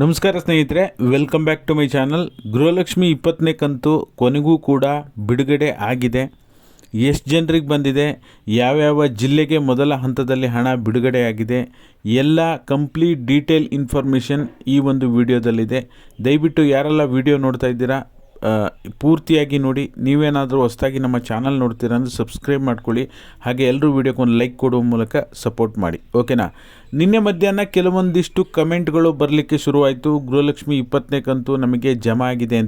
ನಮಸ್ಕಾರ ಸ್ನೇಹಿತರೆ welcome back to my channel Gruhalakshmi ಇಪ್ಪತ್ತನೇ ಕಂತು ಕೊನೆಗೂ ಕೂಡ ಬಿಡುಗಡೆ ಆಗಿದೆ. ಎಷ್ಟು ಜನರಿಗೆ ಬಂದಿದೆ, ಯಾವ್ಯಾವ ಜಿಲ್ಲೆಗೆ ಮೊದಲ ಹಂತದಲ್ಲಿ ಹಣ ಬಿಡುಗಡೆಯಾಗಿದೆ ಎಲ್ಲ ಕಂಪ್ಲೀಟ್ ಡೀಟೇಲ್ ಇನ್ಫಾರ್ಮೇಷನ್ ಈ ಒಂದು ವಿಡಿಯೋದಲ್ಲಿದೆ ದಯವಿಟ್ಟು ಯಾರೆಲ್ಲ ವಿಡಿಯೋ ನೋಡ್ತಾ ಇದ್ದೀರಾ ಪೂರ್ತಿಯಾಗಿ ನೋಡಿ ನೀವೇನಾದರೂ ಹೊಸದಾಗಿ ನಮ್ಮ ಚಾನಲ್ ನೋಡ್ತೀರ ಅಂದರೆ ಸಬ್ಸ್ಕ್ರೈಬ್ ಮಾಡ್ಕೊಳ್ಳಿ. ಹಾಗೆ ಎಲ್ಲರೂ ವಿಡಿಯೋಕ್ಕೆ ಒಂದು ಲೈಕ್ ಕೊಡುವ ಮೂಲಕ ಸಪೋರ್ಟ್ ಮಾಡಿ. ಓಕೆನಾ? ನಿನ್ನೆ ಮಧ್ಯಾಹ್ನ ಕೆಲವೊಂದಿಷ್ಟು ಕಮೆಂಟ್ಗಳು ಬರಲಿಕ್ಕೆ ಶುರುವಾಯಿತು. ಗೃಹಲಕ್ಷ್ಮಿ ಇಪ್ಪತ್ತನೇ ಕಂತು ನಮಗೆ ಜಮಾ ಆಗಿದೆ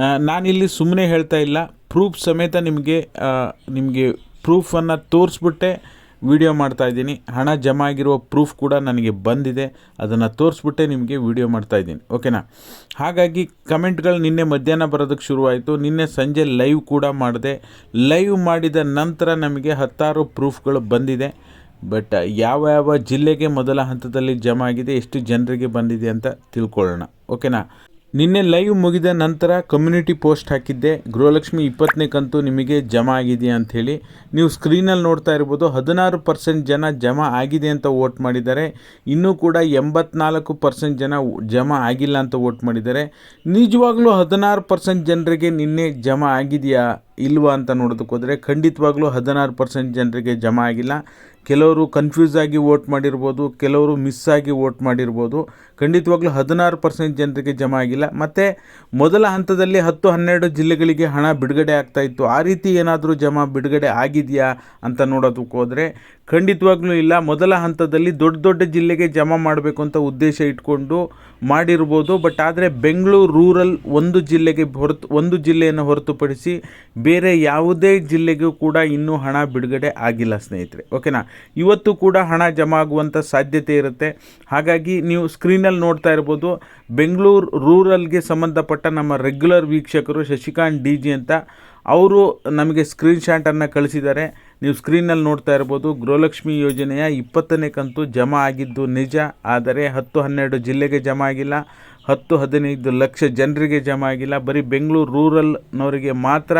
ಆ, ನಾನಿಲ್ಲಿ ಸುಮ್ಮನೆ ಹೇಳ್ತಾ ಇಲ್ಲ. ಪ್ರೂಫ್ ಸಮೇತ ನಿಮಗೆ ನಿಮಗೆ ಪ್ರೂಫನ್ನು ತೋರಿಸ್ಬಿಟ್ಟೆ. ವಿಡಿಯೋ ಮಾಡ್ತಾ ಇದ್ದೀನಿ. ಹಣ ಜಮಾ ಆಗಿರುವ ಪ್ರೂಫ್ ಕೂಡ ನನಗೆ ಬಂದಿದೆ. ಅದನ್ನು ತೋರಿಸ್ಬಿಟ್ಟೆ ನಿಮಗೆ ವಿಡಿಯೋ ಮಾಡ್ತಾ ಇದ್ದೀನಿ. ಓಕೆನಾ? ಹಾಗಾಗಿ ಕಮೆಂಟ್ಗಳು ನಿನ್ನೆ ಮಧ್ಯಾಹ್ನ ಬರೋದಕ್ಕೆ ಶುರುವಾಯಿತು. ನಿನ್ನೆ ಸಂಜೆ ಲೈವ್ ಕೂಡ ಮಾಡಿದೆ. ಲೈವ್ ಮಾಡಿದ ನಂತರ ನಮಗೆ ಹತ್ತಾರು ಪ್ರೂಫ್ಗಳು ಬಂದಿದೆ. ಬಟ್ ಯಾವ ಯಾವ ಜಿಲ್ಲೆಗೆ ಮೊದಲ ಹಂತದಲ್ಲಿ ಜಮಾ ಆಗಿದೆ, ಎಷ್ಟು ಜನರಿಗೆ ಬಂದಿದೆ ಅಂತ ತಿಳ್ಕೊಳ್ಳೋಣ. ಓಕೆನಾ? ನಿನ್ನೆ ಲೈವ್ ಮುಗಿದ ನಂತರ ಕಮ್ಯುನಿಟಿ ಪೋಸ್ಟ್ ಹಾಕಿದ್ದೆ. ಗೃಹಲಕ್ಷ್ಮಿ ಇಪ್ಪತ್ತನೇ ಕಂತು ನಿಮಗೆ ಜಮಾ ಆಗಿದೆಯಾ ಅಂಥೇಳಿ ನೀವು ಸ್ಕ್ರೀನಲ್ಲಿ ನೋಡ್ತಾ ಇರ್ಬೋದು, ಹದಿನಾರು ಪರ್ಸೆಂಟ್ ಜನ ಜಮಾ ಆಗಿದೆ ಅಂತ ವೋಟ್ ಮಾಡಿದ್ದಾರೆ. ಇನ್ನೂ ಕೂಡ ಎಂಬತ್ನಾಲ್ಕು ಪರ್ಸೆಂಟ್ ಜನ ಜಮಾ ಆಗಿಲ್ಲ ಅಂತ ವೋಟ್ ಮಾಡಿದ್ದಾರೆ. ನಿಜವಾಗ್ಲೂ ಹದಿನಾರು ಪರ್ಸೆಂಟ್ ಜನರಿಗೆ ನಿನ್ನೆ ಜಮಾ ಆಗಿದೆಯಾ? ಇಲ್ವಾ ಅಂತ ನೋಡೋದಕ್ಕೆ ಹೋದರೆ ಖಂಡಿತವಾಗ್ಲೂ ಹದಿನಾರು ಪರ್ಸೆಂಟ್ ಜನರಿಗೆ ಜಮಾ ಆಗಿಲ್ಲ. ಕೆಲವರು ಕನ್ಫ್ಯೂಸ್ ಆಗಿ ವೋಟ್ ಮಾಡಿರ್ಬೋದು, ಕೆಲವರು ಮಿಸ್ ಆಗಿ ವೋಟ್ ಮಾಡಿರ್ಬೋದು. ಖಂಡಿತವಾಗ್ಲೂ ಹದಿನಾರು ಪರ್ಸೆಂಟ್ ಜನರಿಗೆ ಜಮಾ ಆಗಿಲ್ಲ. ಮತ್ತು ಮೊದಲ ಹಂತದಲ್ಲಿ ಹತ್ತು, ಹನ್ನೆರಡು ಜಿಲ್ಲೆಗಳಿಗೆ ಹಣ ಬಿಡುಗಡೆ ಆಗ್ತಾ ಇತ್ತು. ಆ ರೀತಿ ಏನಾದರೂ ಜಮಾ ಬಿಡುಗಡೆ ಆಗಿದೆಯಾ ಅಂತ ನೋಡೋದಕ್ಕೆ ಹೋದರೆ ಖಂಡಿತವಾಗ್ಲೂ ಇಲ್ಲ. ಮೊದಲ ಹಂತದಲ್ಲಿ ದೊಡ್ಡ ದೊಡ್ಡ ಜಿಲ್ಲೆಗೆ ಜಮಾ ಮಾಡಬೇಕು ಅಂತ ಉದ್ದೇಶ ಇಟ್ಕೊಂಡು ಮಾಡಿರ್ಬೋದು. ಬಟ್ ಆದರೆ ಬೆಂಗಳೂರು ರೂರಲ್ ಒಂದು ಜಿಲ್ಲೆಗೆ ಹೊರತು, ಒಂದು ಜಿಲ್ಲೆಯನ್ನು ಹೊರತುಪಡಿಸಿ ಬೇರೆ ಯಾವುದೇ ಜಿಲ್ಲೆಗೂ ಕೂಡ ಇನ್ನೂ ಹಣ ಬಿಡುಗಡೆ ಆಗಿಲ್ಲ ಸ್ನೇಹಿತರೆ. ಓಕೆನಾ? ಇವತ್ತು ಕೂಡ ಹಣ ಜಮಾ ಆಗುವಂಥ ಸಾಧ್ಯತೆ ಇರುತ್ತೆ. ಹಾಗಾಗಿ ನೀವು ಸ್ಕ್ರೀನಲ್ಲಿ ನೋಡ್ತಾ ಇರ್ಬೋದು, ಬೆಂಗಳೂರು ರೂರಲ್ಗೆ ಸಂಬಂಧಪಟ್ಟ ನಮ್ಮ ರೆಗ್ಯುಲರ್ ವೀಕ್ಷಕರು ಶಶಿಕಾಂತ್ ಡಿ ಜಿ ಅಂತ, ಅವರು ನಮಗೆ ಸ್ಕ್ರೀನ್ಶಾಟನ್ನು ಕಳಿಸಿದ್ದಾರೆ. ನೀವು ಸ್ಕ್ರೀನಲ್ಲಿ ನೋಡ್ತಾ ಇರ್ಬೋದು, ಗೃಹಲಕ್ಷ್ಮಿ ಯೋಜನೆಯ ಇಪ್ಪತ್ತನೇ ಕಂತು ಜಮಾ ಆಗಿದ್ದು ನಿಜ, ಆದರೆ ಹತ್ತು ಹನ್ನೆರಡು ಜಿಲ್ಲೆಗೆ ಜಮಾ ಆಗಿಲ್ಲ, ಹತ್ತು ಹದಿನೈದು ಲಕ್ಷ ಜನರಿಗೆ ಜಮಾ ಆಗಿಲ್ಲ, ಬರೀ ಬೆಂಗಳೂರು ರೂರಲ್ನವರಿಗೆ ಮಾತ್ರ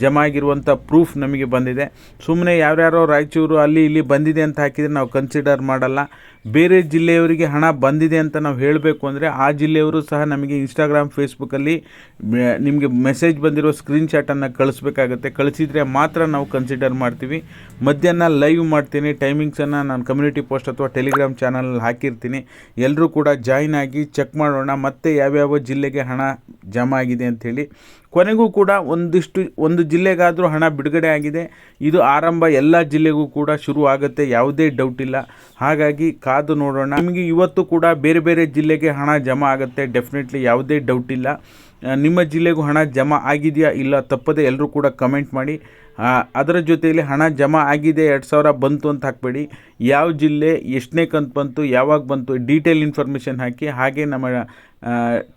ಜಮಾ ಆಗಿರುವಂಥ ಪ್ರೂಫ್ ನಮಗೆ ಬಂದಿದೆ. ಸುಮ್ಮನೆ ಯಾರ್ಯಾರೋ ರಾಯಚೂರು ಅಲ್ಲಿ ಇಲ್ಲಿ ಬಂದಿದೆ ಅಂತ ಹಾಕಿದರೆ ನಾವು ಕನ್ಸಿಡರ್ ಮಾಡಲ್ಲ. ಬೇರೆ ಜಿಲ್ಲೆಯವರಿಗೆ ಹಣ ಬಂದಿದೆ ಅಂತ ನಾವು ಹೇಳಬೇಕು ಅಂದರೆ ಆ ಜಿಲ್ಲೆಯವರು ಸಹ ನಮಗೆ ಇನ್ಸ್ಟಾಗ್ರಾಮ್ ಫೇಸ್ಬುಕ್ಕಲ್ಲಿ ನಿಮಗೆ ಮೆಸೇಜ್ ಬಂದಿರೋ ಸ್ಕ್ರೀನ್ಶಾಟನ್ನು ಕಳಿಸ್ಬೇಕಾಗತ್ತೆ. ಕಳಿಸಿದರೆ ಮಾತ್ರ ನಾವು ಕನ್ಸಿಡರ್ ಮಾಡ್ತೀವಿ. ಮಧ್ಯಾಹ್ನ ಲೈವ್ ಮಾಡ್ತೀನಿ. ಟೈಮಿಂಗ್ಸನ್ನು ನಾನು ಕಮ್ಯುನಿಟಿ ಪೋಸ್ಟ್ ಅಥವಾ ಟೆಲಿಗ್ರಾಮ್ ಚಾನಲಲ್ಲಿ ಹಾಕಿರ್ತೀನಿ. ಎಲ್ಲರೂ ಕೂಡ ಜಾಯ್ನ್ ಆಗಿ ಚೆಕ್ ಮಾಡೋಣ. ಮತ್ತೆ ಯಾವ್ಯಾವ ಜಿಲ್ಲೆಗೆ ಹಣ ಜಮಾ ಆಗಿದೆ ಅಂಥೇಳಿ ಕೊನೆಗೂ ಕೂಡ ಒಂದಿಷ್ಟು, ಒಂದು ಜಿಲ್ಲೆಗಾದರೂ ಹಣ ಬಿಡುಗಡೆ ಆಗಿದೆ. ಇದು ಆರಂಭ ಎಲ್ಲ ಜಿಲ್ಲೆಗೂ ಕೂಡ ಶುರು ಆಗುತ್ತೆ ಯಾವುದೇ ಡೌಟ್ ಇಲ್ಲ. ಹಾಗಾಗಿ ಕಾದು ನೋಡೋಣ. ನಿಮಗೆ ಇವತ್ತು ಕೂಡ ಬೇರೆ ಬೇರೆ ಜಿಲ್ಲೆಗೆ ಹಣ ಜಮಾ ಆಗುತ್ತೆ. ಡೆಫಿನೆಟ್ಲಿ ಯಾವುದೇ ಡೌಟ್ ಇಲ್ಲ. ನಿಮ್ಮ ಜಿಲ್ಲೆಗೂ ಹಣ ಜಮಾ ಆಗಿದೆಯಾ ಇಲ್ಲ ತಪ್ಪದೆ ಎಲ್ಲರೂ ಕೂಡ ಕಮೆಂಟ್ ಮಾಡಿ. ಅದರ ಜೊತೆಯಲ್ಲಿ ಹಣ ಜಮಾ ಆಗಿದೆ, ಎರಡು ಸಾವಿರ ಬಂತು ಅಂತ ಹಾಕಬೇಡಿ. ಯಾವ ಜಿಲ್ಲೆ, ಎಷ್ಟನೇ ಕಂತು ಬಂತು, ಯಾವಾಗ ಬಂತು, ಡೀಟೇಲ್ ಇನ್ಫಾರ್ಮೇಷನ್ ಹಾಕಿ, ಹಾಗೆ ನಮ್ಮ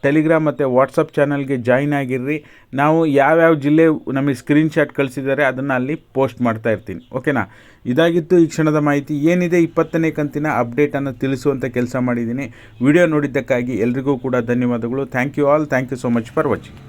ಟೆಲಿಗ್ರಾಮ್ ಮತ್ತು ವಾಟ್ಸಪ್ ಚಾನಲ್ಗೆ ಜಾಯಿನ್ ಆಗಿರ್ರಿ. ನಾವು ಯಾವ್ಯಾವ ಜಿಲ್ಲೆ ನಮಗೆ ಸ್ಕ್ರೀನ್ಶಾಟ್ ಕಳಿಸಿದ್ದಾರೆ, ಅದನ್ನು ಅಲ್ಲಿ ಪೋಸ್ಟ್ ಮಾಡ್ತಾ ಇರ್ತೀನಿ. ಓಕೆನಾ? ಇದಾಗಿತ್ತು ಈ ಕ್ಷಣದ ಮಾಹಿತಿ. ಏನಿದೆ ಇಪ್ಪತ್ತನೇ ಕಂತಿನ ಅಪ್ಡೇಟನ್ನು ತಿಳಿಸುವಂಥ ಕೆಲಸ ಮಾಡಿದ್ದೀನಿ. ವಿಡಿಯೋ ನೋಡಿದ್ದಕ್ಕಾಗಿ ಎಲ್ರಿಗೂ ಕೂಡ ಧನ್ಯವಾದಗಳು. Thank you all thank you so much for watching